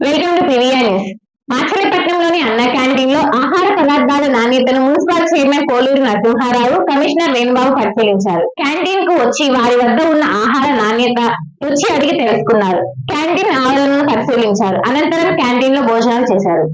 Welcome to ప్రివియా news మాచలపట్నంలోని అన్న క్యాంటీన్లో ఆహార పదార్థాల నాణ్యతను municipal chairman Poluru Narasimharao commissioner Venubabu పరిశీలించారు. క్యాంటీన్కు వచ్చి వారి వద్ద ఉన్న ఆహార నాణ్యత రుచి అడిగి తెలుసుకున్నారు. క్యాంటీన్ ఆవరణను పరిశీలించారు. అనంతరం క్యాంటీన్లో భోజనాలు చేశారు.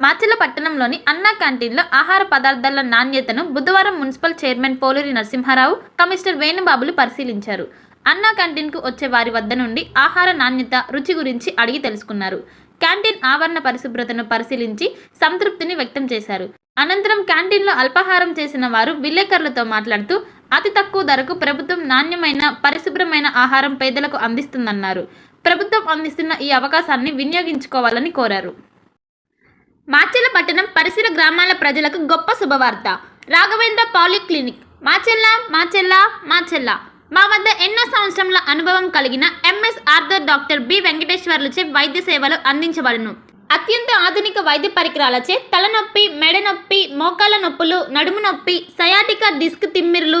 మాచెల్ల పట్టణంలోని అన్నా క్యాంటీన్లో ఆహార పదార్థాల నాణ్యతను బుధవారం municipal chairman Poluri Narasimharao commissioner వేణుబాబులు పరిశీలించారు. అన్నా క్యాంటీన్కు వచ్చే వారి వద్ద నుండి ఆహార నాణ్యత రుచి గురించి అడిగి తెలుసుకున్నారు. క్యాంటీన్ ఆవరణ పరిశుభ్రతను పరిశీలించి సంతృప్తిని వ్యక్తం చేశారు. అనంతరం క్యాంటీన్లో అల్పాహారం చేసిన వారు విలేకరులతో మాట్లాడుతూ అతి తక్కువ ధరకు ప్రభుత్వం నాణ్యమైన పరిశుభ్రమైన ఆహారం పేదలకు అందిస్తుందన్నారు. ప్రభుత్వం అందిస్తున్న ఈ అవకాశాన్ని వినియోగించుకోవాలని కోరారు. మాచెల్ల పట్టణం పరిసర గ్రామాల ప్రజలకు గొప్ప శుభవార్త. రాఘవేంద్ర పాలిక్లినిక్. మాచెల్ల మాచెల్ల మాచెల్ల మా వద్ద ఎన్నో సంవత్సరముల అనుభవం కలిగిన ఎంఎస్ ఆర్థర్ డాక్టర్ బి వెంకటేశ్వర్లచే వైద్య సేవలు అందించబడును. అత్యంత ఆధునిక వైద్య పరికరాలచే తలనొప్పి మెడ నొప్పి మోకాల నొప్పులు నడుము నొప్పి సయాటిక డిస్క్ తిమ్మిర్లు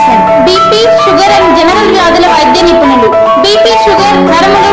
చేశారు. బీపీ షుగర్ అండ్ జనరల్ వ్యాధుల వైద్య నిపుణులు. BP sugar నరములు